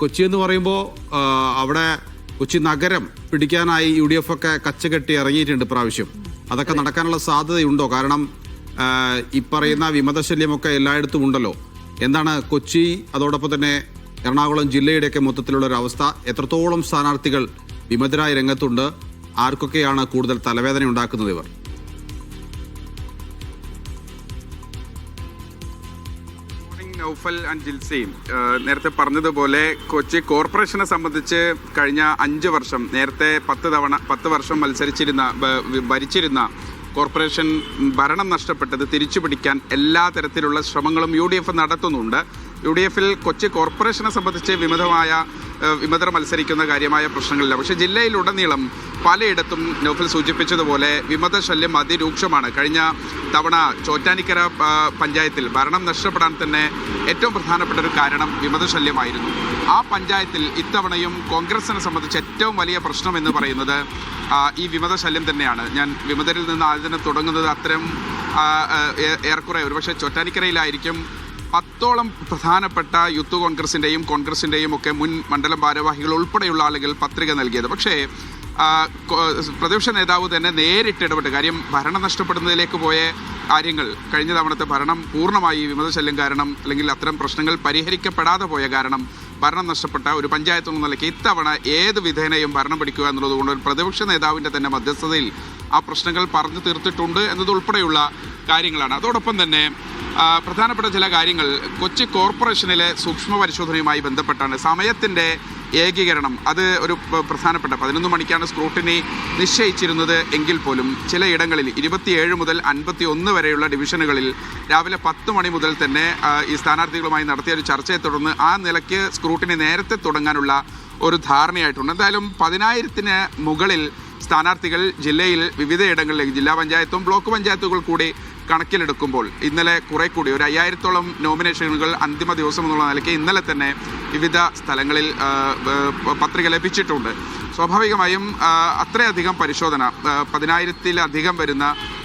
കൊച്ചി എന്ന് പറയുമ്പോൾ അവിടെ കൊച്ചി നഗരം പിടിക്കാനായി യു ഡി എഫ് ഒക്കെ കച്ചകെട്ടി ഇറങ്ങിയിട്ടുണ്ട് പ്രാവശ്യം അതൊക്കെ നടക്കാനുള്ള സാധ്യതയുണ്ടോ? കാരണം ഈ പറയുന്ന വിമതശല്യമൊക്കെ എല്ലായിടത്തും ഉണ്ടല്ലോ. എന്താണ് കൊച്ചി അതോടൊപ്പം തന്നെ എറണാകുളം ജില്ലയുടെയൊക്കെ മൊത്തത്തിലുള്ള ഒരു അവസ്ഥ എത്രത്തോളം സ്ഥാനാർത്ഥികൾ വിമതരായ രംഗത്തുണ്ട്? ആർക്കൊക്കെയാണ് കൂടുതൽ തലവേദന ഉണ്ടാക്കുന്നത് ഇവർ? നൗഫൽ ആൻഡ് ജിൽസയും നേരത്തെ പറഞ്ഞതുപോലെ കൊച്ചി കോർപ്പറേഷനെ സംബന്ധിച്ച് കഴിഞ്ഞ അഞ്ച് വർഷം നേരത്തെ പത്ത് തവണ പത്ത് വർഷം മത്സരിച്ചിരുന്ന ഭരിച്ചിരുന്ന കോർപ്പറേഷൻ ഭരണം നഷ്ടപ്പെട്ടത് തിരിച്ചു പിടിക്കാൻ എല്ലാ തരത്തിലുള്ള ശ്രമങ്ങളും യു ഡി എഫ് നടത്തുന്നുണ്ട്. യു ഡി എഫിൽ കൊച്ചി കോർപ്പറേഷനെ സംബന്ധിച്ച് വിമതമായ വിമതർ മത്സരിക്കുന്ന കാര്യമായ പ്രശ്നങ്ങളില്ല. പക്ഷേ ജില്ലയിലുടനീളം പലയിടത്തും നൗഫൽ സൂചിപ്പിച്ചതുപോലെ വിമത ശല്യം അതിരൂക്ഷമാണ്. കഴിഞ്ഞ തവണ ചോറ്റാനിക്കര പഞ്ചായത്തിൽ ഭരണം നഷ്ടപ്പെടാൻ തന്നെ ഏറ്റവും പ്രധാനപ്പെട്ട ഒരു കാരണം വിമത ശല്യമായിരുന്നു ആ പഞ്ചായത്തിൽ ഇത്തവണയും കോൺഗ്രസിനെ സംബന്ധിച്ച് ഏറ്റവും വലിയ പ്രശ്നം എന്ന് പറയുന്നത് ഈ വിമത ശല്യം തന്നെയാണ്. ഞാൻ വിമതരിൽ നിന്ന് ആദ്യം തുടങ്ങുന്നത് അത്തരം ഏറെക്കുറെ. ഒരുപക്ഷെ ചോറ്റാനിക്കരയിലായിരിക്കും പത്തോളം പ്രധാനപ്പെട്ട യൂത്ത് കോൺഗ്രസിന്റെയും കോൺഗ്രസിന്റെയും ഒക്കെ മുൻ മണ്ഡലം ഭാരവാഹികൾ ഉൾപ്പെടെയുള്ള ആളുകൾ പത്രിക നൽകിയത്. പക്ഷേ പ്രതിപക്ഷ നേതാവ് തന്നെ നേരിട്ട് ഇടപെട്ട്. കാര്യം ഭരണം നഷ്ടപ്പെടുന്നതിലേക്ക് പോയ കാര്യങ്ങൾ കഴിഞ്ഞ തവണത്തെ ഭരണം പൂർണമായി വിമതശല്യം കാരണം അല്ലെങ്കിൽ അത്തരം പ്രശ്നങ്ങൾ പരിഹരിക്കപ്പെടാതെ പോയ കാരണം ഭരണം നഷ്ടപ്പെട്ട ഒരു പഞ്ചായത്ത് എന്ന നിലയ്ക്ക് ഇത്തവണ ഏത് വിധേനയും ഭരണം പിടിക്കുക എന്നുള്ളതുകൊണ്ട് ഒരു പ്രതിപക്ഷ നേതാവിന്റെ തന്നെ മധ്യസ്ഥതയിൽ ആ പ്രശ്നങ്ങൾ പറഞ്ഞു തീർത്തിട്ടുണ്ട് എന്നതുൾപ്പെടെയുള്ള കാര്യങ്ങളാണ്. അതോടൊപ്പം തന്നെ പ്രധാനപ്പെട്ട ചില കാര്യങ്ങൾ. കൊച്ചി കോർപ്പറേഷനിലെ സൂക്ഷ്മ പരിശോധനയുമായി ബന്ധപ്പെട്ടാണ്. സമയത്തിന്റെ ഏകീകരണം. അത് ഒരു പ്രധാനപ്പെട്ട പതിനൊന്ന് മണിക്കാണ് സ്ക്രൂട്ടിനി നിശ്ചയിച്ചിരുന്നത് എങ്കിൽ പോലും ചിലയിടങ്ങളിൽ ഇരുപത്തിയേഴ് മുതൽ അൻപത്തി ഒന്ന് വരെയുള്ള ഡിവിഷനുകളിൽ രാവിലെ പത്ത് മണി മുതൽ തന്നെ ഈ സ്ഥാനാർത്ഥികളുമായി നടത്തിയ ഒരു ചർച്ചയെ തുടർന്ന് ആ നിലയ്ക്ക് സ്ക്രൂട്ടിനി നേരത്തെ തുടങ്ങാനുള്ള ഒരു ധാരണയായിട്ടുണ്ട്. എന്തായാലും പതിനായിരത്തിന് മുകളിൽ സ്ഥാനാർത്ഥികൾ ജില്ലയിൽ വിവിധയിടങ്ങളിലേക്ക് ജില്ലാ പഞ്ചായത്തും ബ്ലോക്ക് പഞ്ചായത്തുകൾ കൂടി കണക്കിലെടുക്കുമ്പോൾ ഇന്നലെ കുറെ കൂടി ഒരു അയ്യായിരത്തോളം നോമിനേഷനുകൾ അന്തിമ ദിവസം എന്നുള്ള നിലയ്ക്ക് ഇന്നലെ തന്നെ വിവിധ സ്ഥലങ്ങളിൽ പത്രിക ലഭിച്ചിട്ടുണ്ട്. സ്വാഭാവികമായും അത്രയധികം പരിശോധന പതിനായിരത്തിലധികം വരുന്ന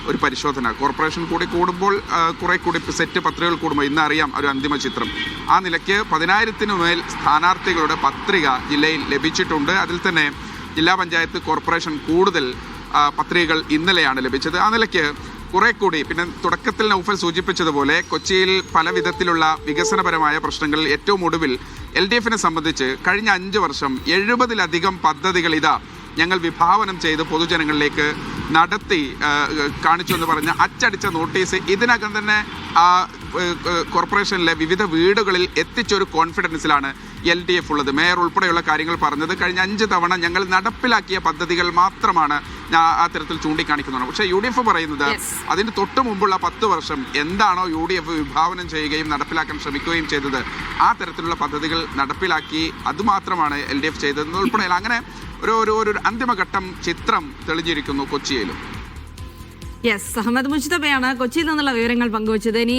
ഒരു പരിശോധന. കോർപ്പറേഷൻ കൂടി കൂടുമ്പോൾ കുറെ കൂടി സെറ്റ് പത്രികകൾ കൂടുമ്പോൾ ഇന്ന് അറിയാം ഒരു അന്തിമ ചിത്രം. ആ നിലയ്ക്ക് പതിനായിരത്തിനു മേൽ സ്ഥാനാർത്ഥികളുടെ പത്രിക ജില്ലയിൽ ലഭിച്ചിട്ടുണ്ട്. അതിൽ തന്നെ ജില്ലാ പഞ്ചായത്ത് കോർപ്പറേഷൻ കൂടുതൽ പത്രികകൾ ഇന്നലെയാണ് ലഭിച്ചത്. ആ നിലയ്ക്ക് കുറെ കൂടി പിന്നെ തുടക്കത്തിൽ നൌഫൽ സൂചിപ്പിച്ചതുപോലെ കൊച്ചിയിൽ പല വിധത്തിലുള്ള വികസനപരമായ പ്രശ്നങ്ങൾ ഏറ്റവും ഒടുവിൽ എൽ ഡി എഫിനെ സംബന്ധിച്ച് കഴിഞ്ഞ അഞ്ച് വർഷം എഴുപതിലധികം പദ്ധതികൾ ഇതാ ഞങ്ങൾ വിഭാവനം ചെയ്ത് പൊതുജനങ്ങളിലേക്ക് നടത്തി കാണിച്ചു എന്ന് പറഞ്ഞ അച്ചടിച്ച നോട്ടീസ് ഇതിനകം തന്നെ ആ കോർപ്പറേഷനിലെ വിവിധ വീടുകളിൽ എത്തിച്ചൊരു കോൺഫിഡൻസിലാണ് എൽ ഡി എഫ് ഉള്ളത്. മേയർ ഉൾപ്പെടെയുള്ള കാര്യങ്ങൾ പറഞ്ഞത് കഴിഞ്ഞ അഞ്ച് തവണ ഞങ്ങൾ നടപ്പിലാക്കിയ പദ്ധതികൾ മാത്രമാണ് ആ തരത്തിൽ ചൂണ്ടിക്കാണിക്കുന്നതാണ്. പക്ഷേ യു ഡി എഫ് പറയുന്നത് അതിന്റെ അതിന് തൊട്ട് മുമ്പുള്ള പത്ത് വർഷം എന്താണോ യു ഡി എഫ് വിഭാവനം ചെയ്യുകയും നടപ്പിലാക്കാൻ ശ്രമിക്കുകയും ചെയ്തത് ആ തരത്തിലുള്ള പദ്ധതികൾ നടപ്പിലാക്കി അതുമാത്രമാണ് എൽ ഡി എഫ് ചെയ്തത് ഉൾപ്പെടെ അങ്ങനെ ഒരു ഒരു ഒരു അന്തിമഘട്ടം ചിത്രം തെളിഞ്ഞിരിക്കുന്നു കൊച്ചിയിലും. യെസ് അഹമ്മദ് മുജ്തബയാണ് കൊച്ചിയിൽ നിന്നുള്ള വിവരങ്ങൾ പങ്കുവച്ചത്. ഇനി